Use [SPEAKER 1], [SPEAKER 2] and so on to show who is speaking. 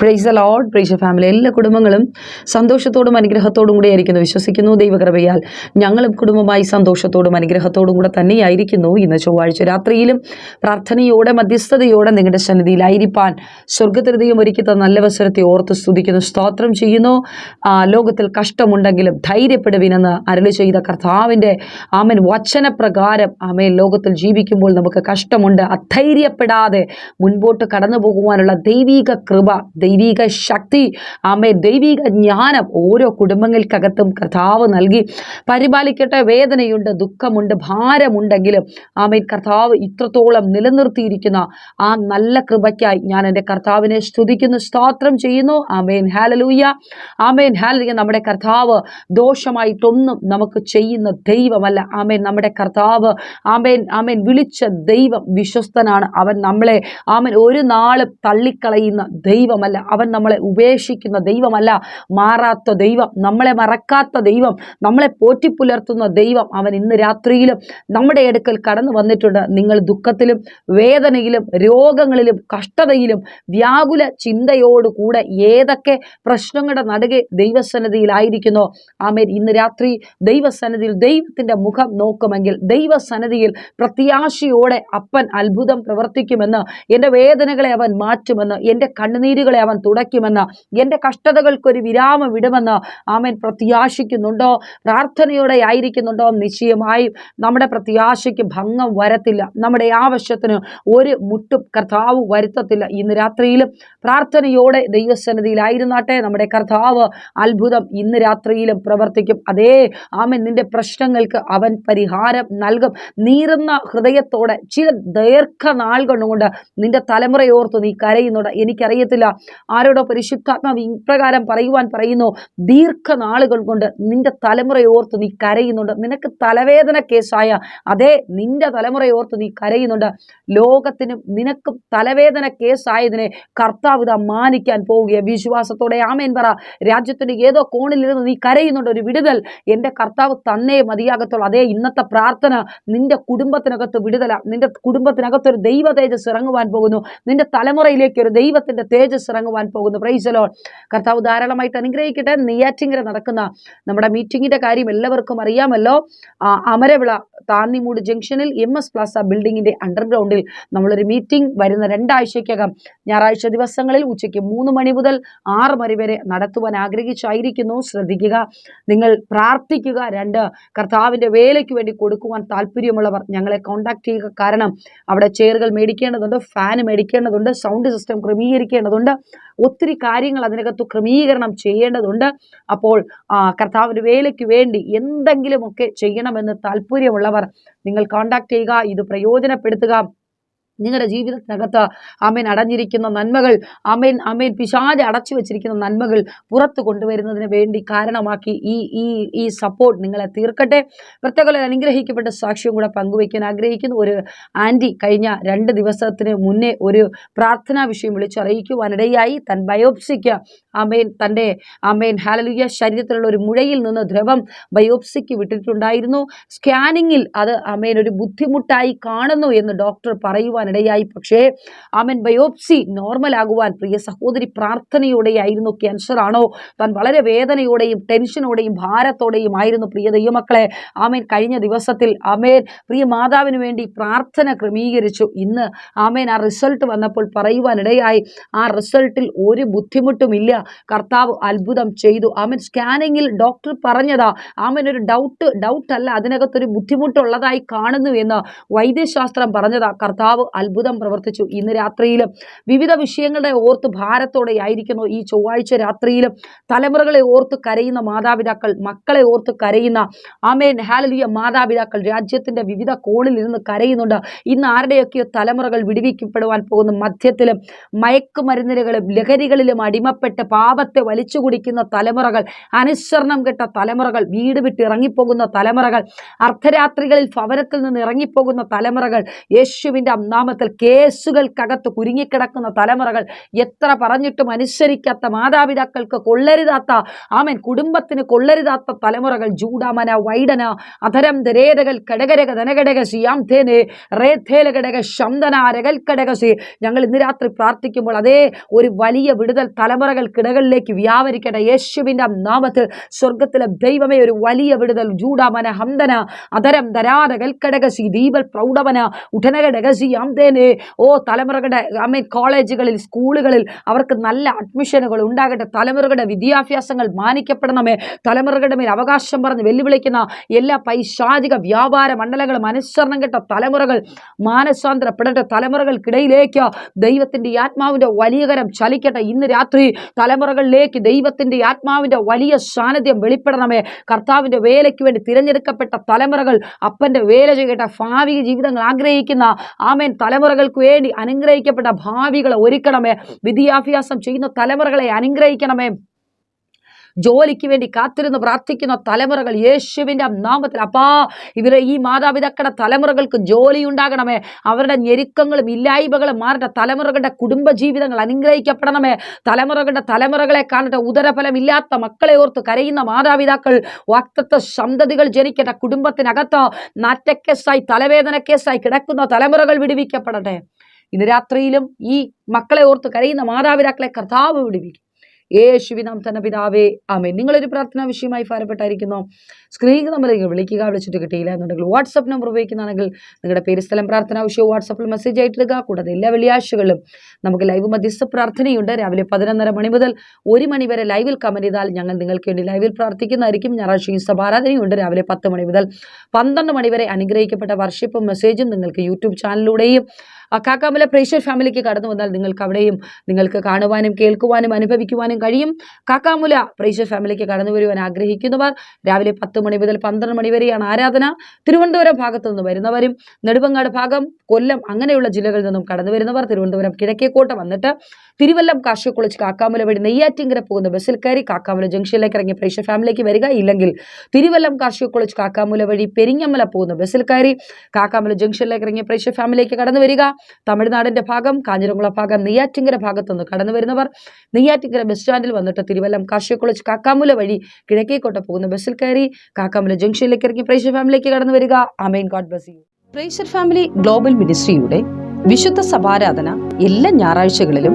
[SPEAKER 1] Price load price family എല്ലാ കുടുംബങ്ങളും സന്തോഷത്തോടും അനുഗ്രഹത്തോടും കൂടി ആയിരിക്കുന്നു. വിശ്വസിക്കുന്നു ദൈവകൃപയാൽ. ഞങ്ങളും കുടുംബമായി സന്തോഷത്തോടും അനുഗ്രഹത്തോടും കൂടെ തന്നെയായിരിക്കുന്നു. ഇന്ന് ചൊവ്വാഴ്ച രാത്രിയിലും പ്രാർത്ഥനയോടെ മധ്യസ്ഥതയോടെ നിങ്ങളുടെ സന്നിധിയിലായിരിക്കാൻ സ്വർഗതൃതയും ഒരുക്കി തന്ന നല്ല അവസരത്തെ ഓർത്ത് സ്തുതിക്കുന്നു. സ്തോത്രം ചെയ്യുന്നു. ലോകത്തിൽ കഷ്ടമുണ്ടെങ്കിലും ധൈര്യപ്പെടുവിനെന്ന് അരളി ചെയ്ത കർത്താവിന്റെ ആമൻ വചനപ്രകാരം ആമേൻ ലോകത്തിൽ ജീവിക്കുമ്പോൾ നമുക്ക് കഷ്ടമുണ്ട്. അധൈര്യപ്പെടാതെ മുൻപോട്ട് കടന്നു പോകുവാനുള്ള ദൈവീക കൃപ ദൈവിക ശക്തി ആമേ ദൈവിക ജ്ഞാനം ഓരോ കുടുംബങ്ങൾക്കകത്തും കർത്താവ് നൽകി. പരിപാലിക്കട്ടെ വേദനയുണ്ട് ദുഃഖമുണ്ട് ഭാരമുണ്ടെങ്കിലും ആമേൻ കർത്താവ് ഇത്രത്തോളം നിലനിർത്തിയിരിക്കുന്ന ആ നല്ല കൃപയ്ക്കായി ഞാൻ എന്റെ കർത്താവിനെ സ്തുതിക്കുന്നു സ്തോത്രം ചെയ്യുന്നു. ആമേൻ. ഹാലലൂയ. ആമേൻ. ഹാലലൂയ. നമ്മുടെ കർത്താവ് ദോഷമായിട്ടൊന്നും നമുക്ക് ചെയ്യുന്ന ദൈവമല്ല. ആമേൻ. നമ്മുടെ കർത്താവ് ആമേൻ ആമേൻ വിളിച്ച ദൈവം വിശ്വസ്തനാണ്. അവൻ നമ്മളെ ആമൻ ഒരു നാളും തള്ളിക്കളയുന്ന ദൈവമല്ല. അവൻ നമ്മളെ ഉപേക്ഷിക്കുന്ന ദൈവമല്ല. മാറാത്ത ദൈവം നമ്മളെ മറക്കാത്ത ദൈവം നമ്മളെ പോറ്റിപ്പുലർത്തുന്ന ദൈവം അവൻ ഇന്ന് രാത്രിയിലും നമ്മുടെ അടുക്കൽ കടന്നു വന്നിട്ടുണ്ട്. നിങ്ങൾ ദുഃഖത്തിലും വേദനയിലും രോഗങ്ങളിലും കഷ്ടതയിലും വ്യാകുല ചിന്തയോടുകൂടെ ഏതൊക്കെ പ്രശ്നങ്ങളുടെ നടുകെ ദൈവസന്നിധിയിലായിരിക്കുന്നോ ആമേൻ. ഇന്ന് രാത്രി ദൈവസന്നിധിയിൽ ദൈവത്തിന്റെ മുഖം നോക്കുമെങ്കിൽ ദൈവസന്നിധിയിൽ പ്രത്യാശയോടെ അപ്പൻ അത്ഭുതം പ്രവർത്തിക്കുമെന്ന് എന്റെ വേദനകളെ അവൻ മാറ്റുമെന്ന് എന്റെ കണ്ണുനീരുകളെ അവൻ തുടയ്ക്കുമെന്ന്. എന്റെ കഷ്ടതകൾക്കൊരു വിരാമം വിടുമെന്ന് ആമൻ പ്രത്യാശിക്കുന്നുണ്ടോ? പ്രാർത്ഥനയോടെ ആയിരിക്കുന്നുണ്ടോ? നിശ്ചയമായും നമ്മുടെ പ്രത്യാശയ്ക്ക് ഭംഗം വരത്തില്ല. നമ്മുടെ ആവശ്യത്തിന് ഒരു മുട്ടും കർത്താവ് വരുത്തത്തില്ല. ഇന്ന് രാത്രിയിലും പ്രാർത്ഥനയോടെ ദൈവസന്നിധിയിലായിരുന്നാട്ടെ. നമ്മുടെ കർത്താവ് അത്ഭുതം ഇന്ന് രാത്രിയിലും പ്രവർത്തിക്കും. അതേ ആമൻ നിന്റെ പ്രശ്നങ്ങൾക്ക് അവൻ പരിഹാരം നൽകും. നീറുന്ന ഹൃദയത്തോടെ ചില ദീർഘനാൾ കൊണ്ടുകൊണ്ട് നിന്റെ തലമുറയോർത്ത് നീ കരയുന്നുണ്ട്. എനിക്കറിയത്തില്ല ആരോടോ പരിശുദ്ധാത്മാവ് ഇപ്രകാരം പറയുവാൻ പറയുന്നു ദീർഘനാളുകൾ കൊണ്ട് നിന്റെ തലമുറയോർത്ത് നീ കരയുന്നുണ്ട്. നിനക്ക് തലവേദന കേസായ അതേ നിന്റെ തലമുറയോർത്ത് നീ കരയുന്നുണ്ട്. ലോകത്തിനും നിനക്കും തലവേദന കേസായതിനെ കർത്താവ് ഇതാ മാനിക്കാൻ പോവുകയാണ്. വിശ്വാസത്തോടെ ആമേൻ പറ. രാജ്യത്തിന്റെ ഏതോ കോണിലിരുന്ന് നീ കരയുന്നുണ്ട്. ഒരു വിടുതൽ എന്റെ കർത്താവ് തന്നേ മതിയാകത്തുള്ളൂ. അതേ ഇന്നത്തെ പ്രാർത്ഥന നിന്റെ കുടുംബത്തിനകത്ത് വിടുതല. നിന്റെ കുടുംബത്തിനകത്ത് ഒരു ദൈവ തേജസ് ഇറങ്ങുവാൻ പോകുന്നു. നിന്റെ തലമുറയിലേക്ക് ഒരു ദൈവത്തിന്റെ തേജസ് ഇറങ്ങുവാൻ പോകുന്നു. പ്രൈസലോ കർത്താവ് ധാരാളമായിട്ട് അനുഗ്രഹിക്കട്ടെ. നെയ്യാറ്റിങ്കര നടക്കുന്ന നമ്മുടെ മീറ്റിങ്ങിന്റെ കാര്യം എല്ലാവർക്കും അറിയാമല്ലോ. അമരവിള താന്നിമൂട് ജംഗ്ഷനിൽ എം എസ് പ്ലാസ ബിൽഡിങ്ങിന്റെ അണ്ടർഗ്രൗണ്ടിൽ നമ്മളൊരു മീറ്റിംഗ് വരുന്ന രണ്ടാഴ്ചയ്ക്കകം ഞായറാഴ്ച ദിവസങ്ങളിൽ ഉച്ചയ്ക്ക് മൂന്ന് മണി മുതൽ ആറ് മണി വരെ നടത്തുവാൻ ആഗ്രഹിച്ചായിരിക്കുന്നു. ശ്രദ്ധിക്കുക. നിങ്ങൾ പ്രാർത്ഥിക്കുക. രണ്ട് കർത്താവിന്റെ വേലയ്ക്ക് വേണ്ടി കൊടുക്കുവാൻ താല്പര്യമുള്ളവർ ഞങ്ങളെ കോൺടാക്ട് ചെയ്യുക. കാരണം അവിടെ ചെയറുകൾ മേടിക്കേണ്ടതുണ്ട് ഫാൻ മേടിക്കേണ്ടതുണ്ട് സൗണ്ട് സിസ്റ്റം ക്രമീകരിക്കേണ്ടതുണ്ട്. ഒത്തിരി കാര്യങ്ങൾ അതിനകത്ത് ക്രമീകരണം ചെയ്യേണ്ടതുണ്ട്. അപ്പോൾ കർത്താവിന്റെ വേലയ്ക്ക് വേണ്ടി എന്തെങ്കിലുമൊക്കെ ചെയ്യണമെന്ന് താല്പര്യമുള്ളവർ നിങ്ങൾ കോൺടാക്ട് ചെയ്യുക ഇത് പ്രയോജനപ്പെടുത്തുക. നിങ്ങളുടെ ജീവിതത്തിനകത്ത് അമേൻ അടഞ്ഞിരിക്കുന്ന നന്മകൾ അമേൻ അമേൻ പിശാജ് അടച്ചു വെച്ചിരിക്കുന്ന നന്മകൾ പുറത്തു കൊണ്ടുവരുന്നതിന് വേണ്ടി കാരണമാക്കി ഈ ഈ ഈ സപ്പോർട്ട് നിങ്ങളെ തീർക്കട്ടെ. പ്രത്യേക അനുഗ്രഹിക്കപ്പെട്ട സാക്ഷ്യം കൂടെ പങ്കുവയ്ക്കാൻ ആഗ്രഹിക്കുന്നു. ഒരു ആന്റി കഴിഞ്ഞ രണ്ട് ദിവസത്തിന് മുന്നേ ഒരു പ്രാർത്ഥനാ വിഷയം വിളിച്ചറിയിക്കുവാനിടയായി തൻ ബയോപ്സിക്ക് അമേൻ തന്റെ അമേൻ ഹാലലുയ ശരീരത്തിലുള്ള ഒരു മുഴയിൽ നിന്ന് ദ്രവം ബയോപ്സിക്ക് വിട്ടിട്ടുണ്ടായിരുന്നു. സ്കാനിങ്ങിൽ അത് അമേൻ ഒരു ബുദ്ധിമുട്ടായി കാണുന്നു എന്ന് ഡോക്ടർ പറയുവാനിടയായി പക്ഷേ ആമൻ ബയോപ്സി നോർമൽ ആകുവാൻ പ്രിയ സഹോദരി പ്രാർത്ഥനയോടെ ആയിരുന്നു ക്യാൻസർ ആണോ? താൻ വളരെ വേദനയോടെയും ടെൻഷനോടെയും ഭാരത്തോടെയും ആയിരുന്നു പ്രിയ ദൈവമക്കളെ. ആമേൻ കഴിഞ്ഞ ദിവസത്തിൽ ആമേൻ പ്രിയ മാതാവിന് വേണ്ടി പ്രാർത്ഥന ക്രമീകരിച്ചു. ഇന്ന് ആമേൻ ആ റിസൾട്ട് വന്നപ്പോൾ പറയുവാനിടയായി. ആ റിസൾട്ടിൽ ഒരു ബുദ്ധിമുട്ടുമില്ല. കർത്താവ് അത്ഭുതം ചെയ്തു. ആമൻ സ്കാനിങ്ങിൽ ഡോക്ടർ പറഞ്ഞതാ. ആമൻ ഒരു ഡൗട്ട് ഡൗട്ട് അല്ല അതിനകത്തൊരു ബുദ്ധിമുട്ടുള്ളതായി കാണുന്നു എന്ന് വൈദ്യശാസ്ത്രം പറഞ്ഞതാ. കർത്താവ് അത്ഭുതം പ്രവർത്തിച്ചു. ഇന്ന് രാത്രിയിലും വിവിധ വിഷയങ്ങളുടെ ഓർത്ത് ഭാരത്തോടെ ആയിരിക്കുന്നു ഈ ചൊവ്വാഴ്ച രാത്രിയിലും. തലമുറകളെ ഓർത്ത് കരയുന്ന മാതാപിതാക്കൾ മക്കളെ ഓർത്ത് കരയുന്ന ആമേൻ ഹാലലിയ മാതാപിതാക്കൾ രാജ്യത്തിന്റെ വിവിധ കോണിൽ ഇരുന്ന് കരയുന്നുണ്ട്. ഇന്ന് ആരുടെയൊക്കെയോ തലമുറകൾ വിടുവിക്കപ്പെടുവാൻ പോകുന്ന. മധ്യത്തിലും മയക്കുമരുന്നിലുകളും ലഹരികളിലും അടിമപ്പെട്ട് പാപത്തെ വലിച്ചു കുടിക്കുന്ന തലമുറകൾ അനുസരണം കെട്ട തലമുറകൾ വീട് വിട്ട് ഇറങ്ങിപ്പോകുന്ന തലമുറകൾ അർദ്ധരാത്രികളിൽ ഭവനത്തിൽ നിന്ന് ഇറങ്ങിപ്പോകുന്ന തലമുറകൾ യേശുവിന്റെ നാമത്തിൽ നാമത്തിൽ കേസുകൾക്കകത്ത് കുരുങ്ങിക്കിടക്കുന്ന തലമുറകൾ എത്ര പറഞ്ഞിട്ടും അനുസരിക്കാത്ത മാതാപിതാക്കൾക്ക് കൊള്ളരുതാത്ത ആമൻ കുടുംബത്തിന് കൊള്ളരുതാത്ത തലമുറകൾ ജൂഡാമന വൈഡന അധരം ദരേതകൾ കടകരക സിയാം തേനെ റേഥേല ഘടക ശന്തന രകൽ കടകസി ഞങ്ങൾ ഇന്ന് രാത്രി പ്രാർത്ഥിക്കുമ്പോൾ അതേ ഒരു വലിയ വിടുതൽ തലമുറകൾക്കിടകളിലേക്ക് വ്യാപരിക്കട്ടെ. യേശുവിന്റെ നാമത്തിൽ സ്വർഗത്തിലെ ദൈവമേ ഒരു വലിയ വിടുതൽ ജൂഡാമന ഹന്തന അധരം ധരാതകൽ കൽക്കടകസി ദീപൽ പ്രൗഢമന ഉടനകടകസി അന്തേനെ ഓ തലമുറകളുടെ അമ്മ കോളേജുകളിൽ സ്കൂളുകളിൽ അവർക്ക് നല്ല അഡ്മിഷനുകൾ ഉണ്ടാകട്ടെ. തലമുറകളുടെ വിദ്യാഭ്യാസങ്ങൾ മാനിക്കപ്പെടണമേ. തലമുറകളുടെ മേൽ അവകാശം പറഞ്ഞ് വെല്ലുവിളിക്കുന്ന എല്ലാ പൈശാചിക വ്യാപാര മണ്ഡലങ്ങളും അനുസരണം കെട്ട തലമുറകൾ മാനസാന്തരപ്പെടട്ടെ. തലമുറകൾക്കിടയിലേക്ക് ദൈവത്തിന്റെ ആത്മാവിന്റെ വലിയ കരം ചലിക്കട്ടെ. ഇന്ന് രാത്രി തലമുറകളിലേക്ക് ദൈവത്തിന്റെ ആത്മാവിന്റെ വലിയ സാന്നിധ്യം വെളിപ്പെടണമേ. കർത്താവിന്റെ വേലയ്ക്ക് വേണ്ടി തിരഞ്ഞെടുക്കപ്പെട്ട തലമുറകൾ അപ്പന്റെ വേല ചെയ്യട്ടെ. ഭാവിക ജീവിതങ്ങൾ ആഗ്രഹിക്കുന്ന ആമേൻ തലമുറകൾക്ക് വേണ്ടി അനുഗ്രഹിക്കപ്പെട്ട ഭാവികളെ ഒരുക്കണമേ. വിദ്യാഭ്യാസം ചെയ്യുന്ന തലമുറകളെ അനുഗ്രഹിക്കണമേ. ജോലിക്ക് വേണ്ടി കാത്തിരുന്ന് പ്രാർത്ഥിക്കുന്ന തലമുറകൾ യേശുവിന്റെ നാമത്തിൽ അപ്പാ ഇവരെ ഈ മാതാപിതാക്കളുടെ തലമുറകൾക്ക് ജോലി ഉണ്ടാകണമേ. അവരുടെ ഞെരുക്കങ്ങളും ഇല്ലായ്മകളും മാറട്ടെ. തലമുറകളുടെ കുടുംബജീവിതങ്ങൾ അനുഗ്രഹിക്കപ്പെടണമേ. തലമുറകളുടെ തലമുറകളെ കാണട്ടെ. ഉദരഫലമില്ലാത്ത മക്കളെ ഓർത്ത് കരയുന്ന മാതാപിതാക്കൾ വക്തത്വ സന്തതികൾ ജനിക്കട്ടെ. കുടുംബത്തിനകത്ത് നാറ്റക്കേസായി തലവേദന കേസായി കിടക്കുന്ന തലമുറകൾ വിടുവിക്കപ്പെടട്ടെ. ഇന്ന് രാത്രിയിലും ഈ മക്കളെ ഓർത്ത് കരയുന്ന മാതാപിതാക്കളെ കർത്താവ് വിടുവിക്കും. യേശുവിനാം തന്നെ പിതാവേ ആമേ നിങ്ങളൊരു പ്രാർത്ഥനാ വിഷയമായി ഭാരപ്പെട്ടായിരിക്കുന്നു. സ്ക്രീനിൽ നമ്പറിലേക്ക് വിളിക്കുക വിളിച്ചിട്ട് കിട്ടിയില്ല എന്നുണ്ടെങ്കിൽ വാട്സപ്പ് നമ്പർ ഉപയോഗിക്കുന്നതാണെങ്കിൽ നിങ്ങളുടെ പേര് സ്ഥലം പ്രാർത്ഥനാ വിഷയം വാട്സപ്പിൽ മെസ്സേജ് ആയിട്ടിടുക. കൂടാതെ എല്ലാ വെള്ളിയാഴ്ചകളിലും നമുക്ക് ലൈവ് മധ്യസ്ഥ പ്രാർത്ഥനയുണ്ട്. രാവിലെ പതിനൊന്നര മണി മുതൽ ഒരു മണി വരെ ലൈവിൽ കമന്റ് ചെയ്താൽ ഞങ്ങൾ നിങ്ങൾക്ക് വേണ്ടി ലൈവിൽ പ്രാർത്ഥിക്കുന്നതായിരിക്കും. ഞായറാഴ്ചയും സഭാരാധനയുണ്ട്. രാവിലെ പത്ത് മണി മുതൽ പന്ത്രണ്ട് മണി വരെ അനുഗ്രഹിക്കപ്പെട്ട വർഷിപ്പും മെസ്സേജും നിങ്ങൾക്ക് യൂട്യൂബ് ചാനലിലൂടെയും കാക്കാമല പ്രേഷ്യർ ഫാമിലിക്ക് കടന്നു വന്നാൽ നിങ്ങൾക്ക് അവിടെയും നിങ്ങൾക്ക് കാണുവാനും കേൾക്കുവാനും അനുഭവിക്കുവാനും കഴിയും. കാക്കാമുല പ്രേഷ്യർ ഫാമിലിക്ക് കടന്നു വരുവാൻ ആഗ്രഹിക്കുന്നവർ രാവിലെ പത്ത് മണി മുതൽ പന്ത്രണ്ട് മണി വരെയാണ് ആരാധന. തിരുവനന്തപുരം ഭാഗത്തു നിന്ന് വരുന്നവരും നെടുമ്പങ്ങാട് ഭാഗം കൊല്ലം അങ്ങനെയുള്ള ജില്ലകളിൽ നിന്നും കടന്നു വരുന്നവർ തിരുവനന്തപുരം കിഴക്കേക്കോട്ട വന്നിട്ട് തിരുവല്ലം കാർഷിക കോളേജ് കാക്കാമുല വഴി നെയ്യാറ്റിങ്കര പോകുന്ന ബസ്സിൽ കയറി കാക്കാമുല ജംഗ്ഷനിലേക്ക് ഇറങ്ങി പ്രേക്ഷ ഫാമിലിക്ക് വരിക. ഇല്ലെങ്കിൽ തിരുവല്ലം കാർഷിക കോളേജ് കാക്കാമുല വഴി പെരിങ്ങമല പോകുന്ന ബസ്സിൽ കയറി കാക്കാമുല ജംഗ്ഷനിലേക്ക് ഇറങ്ങി പ്രേക്ഷ ഫാമിലിക്ക് കടന്നു വരിക. തമിഴ്നാടിന്റെ ഭാഗം കാഞ്ഞിരംകുളം ഭാഗം നെയ്യാറ്റിങ്കര ഭാഗത്തുനിന്ന് കടന്നു വരുന്നവർ നെയ്യാറ്റിങ്കര ബസ് സ്റ്റാൻഡിൽ വന്നിട്ട് തിരുവല്ലം കാർഷിക കോളേജ് കാക്കാമുല വഴി കിഴക്കേക്കോട്ട പോകുന്ന ബസ്സിൽ കയറി കാക്കാമുല ജംഗ്ഷനിലേക്ക് ഇറങ്ങി പ്രേഷർ ഫാമിലിക്ക് കടന്നു വരിക. അമേൻ ഗോഡ് ബ്ലസ് യു. പ്രേഷർ ഫാമിലി ഗ്ലോബൽ മിനിസ്ട്രിയുടെ വിശുദ്ധ സഭാരാധന എല്ലാ ഞായറാഴ്ചകളിലും